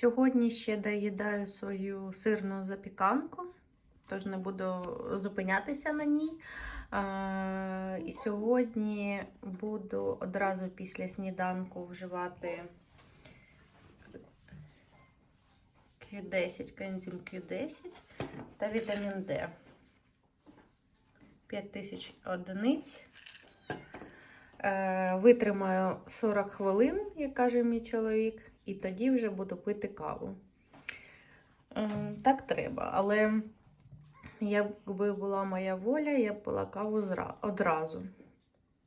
Сьогодні ще доїдаю свою сирну запіканку, тож не буду зупинятися на ній. І сьогодні буду одразу після сніданку вживати Q10, коензим Q10 та вітамін D. 5000 одиниць. Е, Витримаю 40 хвилин, як каже мій чоловік, і тоді вже буду пити каву. Е, Так треба, але якби була моя воля, я б пила каву одразу.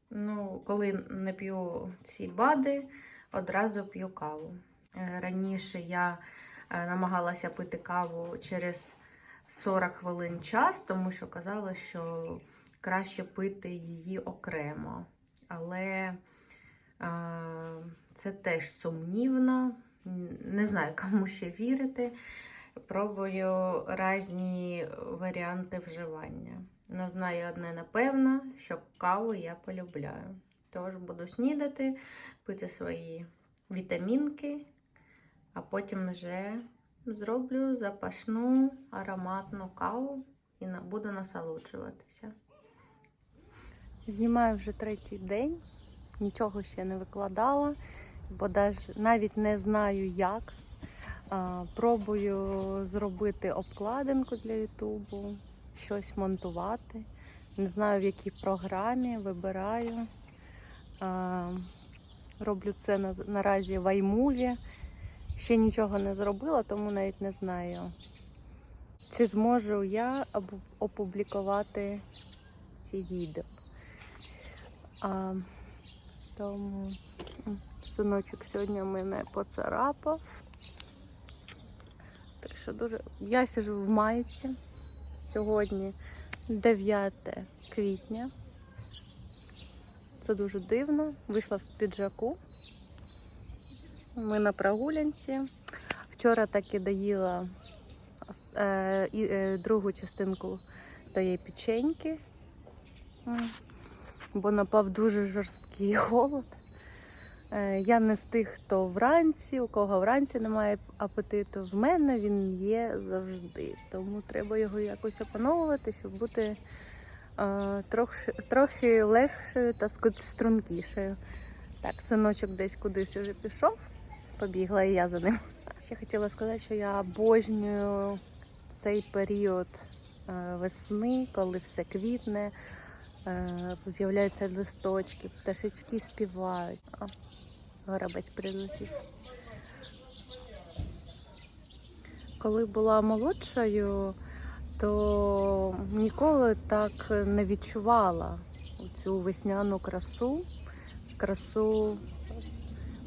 Ну, коли не п'ю ці бади, одразу п'ю каву. Е, Раніше я намагалася пити каву через 40 хвилин час, тому що казала, що краще пити її окремо. Але це теж сумнівно. Не знаю, кому ще вірити. Пробую різні варіанти вживання. Но знаю одне напевно, що каву я полюбляю. Тож буду снідати, пити свої вітамінки, а потім вже зроблю запашну ароматну каву і буду насолоджуватися. Знімаю вже третій день, нічого ще не викладала, бо навіть не знаю як. Пробую зробити обкладинку для Ютубу, щось монтувати. Не знаю в якій програмі, вибираю. Роблю це наразі в iMovie. Ще нічого не зробила, тому навіть не знаю, чи зможу я опублікувати ці відео. А, тому синочок сьогодні мене поцарапав. Так що дуже. Я сижу в майці. Сьогодні 9 квітня. Це дуже дивно. Вийшла в піджаку. Ми на прогулянці. Вчора так і доїла е, е, другу частинку тієї печеньки. Бо напав дуже жорсткий голод. Е, Я не з тих, хто вранці, у кого вранці немає апетиту. В мене він є завжди. Тому треба його якось опановувати, щоб бути е, трохи, трохи легшою та стрункішою. Так, синочок десь кудись вже пішов, побігла і я за ним. Ще хотіла сказати, що я обожнюю цей період е, весни, коли все квітне. Е, З'являються листочки, пташечки співають. О, горобець прилетів. Коли була молодшою, то ніколи так не відчувала цю весняну красу, красу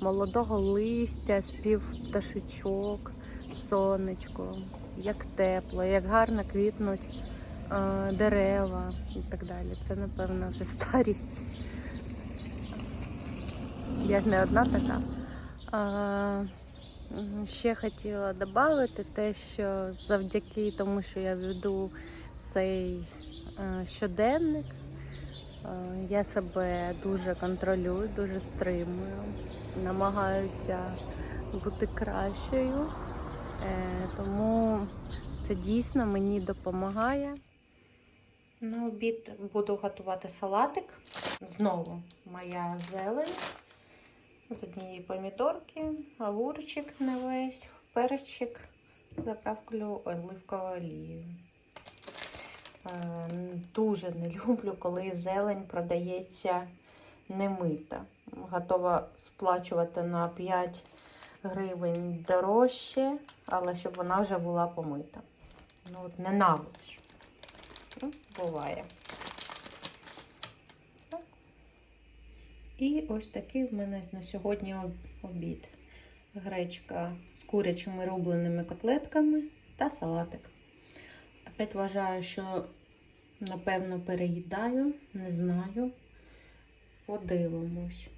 молодого листя, спів пташечок, сонечко, як тепло, як гарно квітнуть дерева і так далі. Це, напевно, вже старість. Я ж не одна така. Ще хотіла додати те, що завдяки тому, що я веду цей щоденник, я себе дуже контролюю, дуже стримую, намагаюся бути кращою. Е, Тому це дійсно мені допомагає. На обід буду готувати салатик. Знову моя зелень. З однієї помідорки, огурчик не весь, перчик, заправлю оливковою олією. Е, Дуже не люблю, коли зелень продається немита. Готова сплачувати на 5 гривень дорожче, але щоб вона вже була помита. Ну, от ненавиджу. Буває. І ось такий в мене на сьогодні обід. Гречка з курячими рубленими котлетками та салатик. Опять вважаю, що напевно переїдаю, не знаю. Подивимось.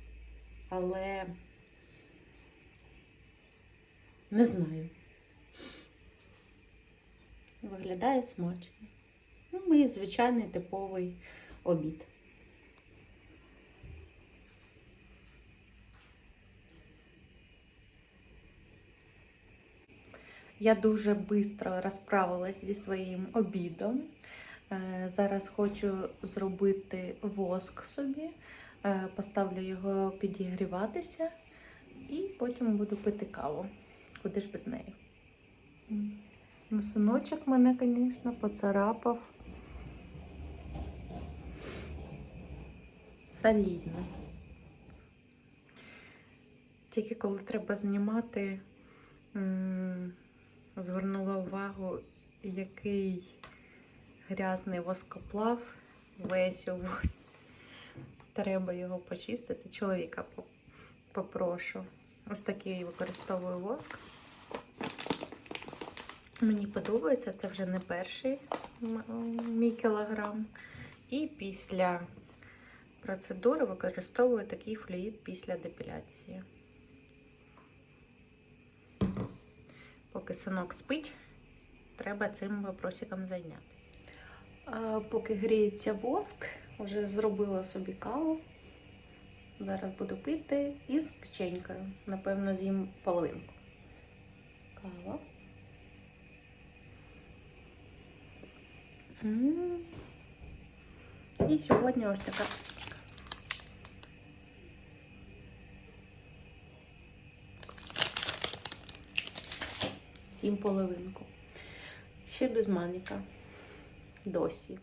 Але не знаю. Виглядає смачно. Ну, Мій звичайний типовий обід. Я дуже швидко розправилась зі своїм обідом. Е, зараз хочу зробити воск собі, е, поставлю його підігріватися і потім буду пити каву. Куди ж без неї? Ну, Синочок мене, звісно, поцарапав. Солідно. Тільки коли треба знімати, звернула увагу, який грязний воскоплав весь у восці. Треба його почистити. Чоловіка попрошу. Ось такий використовую воск. Мені подобається, це вже не перший мій кілограм. І після процедури використовую такий флюїд після депіляції. Поки синок спить, треба цим вопросиком зайнятися. Поки гріється воск, вже зробила собі каву. Зараз буду пити із печенькою. Напевно, з'їм половинку. Кава. І сьогодні ось така. Сім половинку. Ще без маніка. Досі.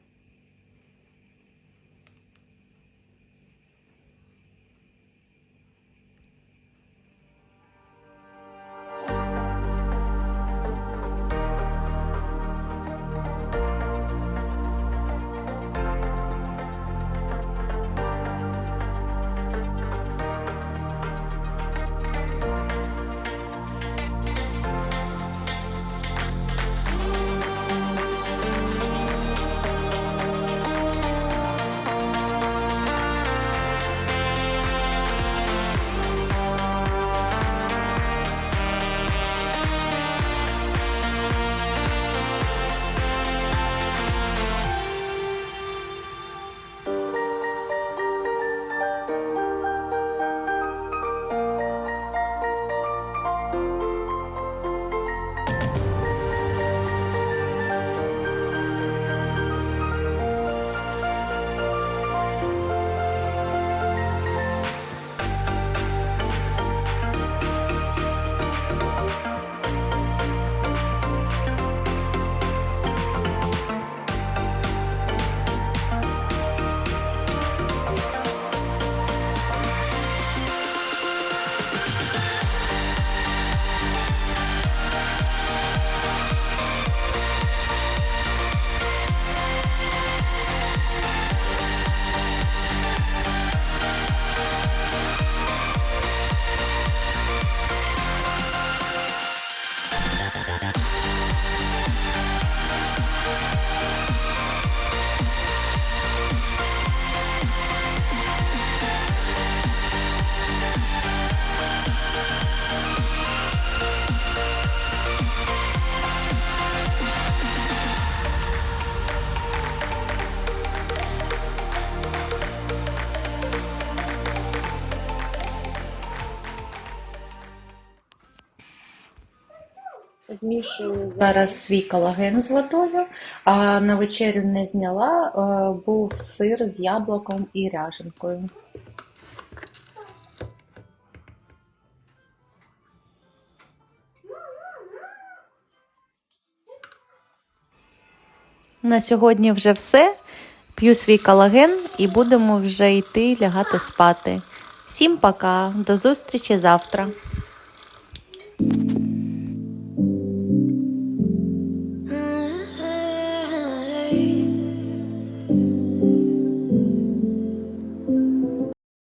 Змішую зараз свій колаген з водою, а на вечерю не зняла, е, був сир з яблуком і ряженкою. На сьогодні вже все. П'ю свій колаген і будемо вже йти лягати спати. Всім пока, до зустрічі завтра.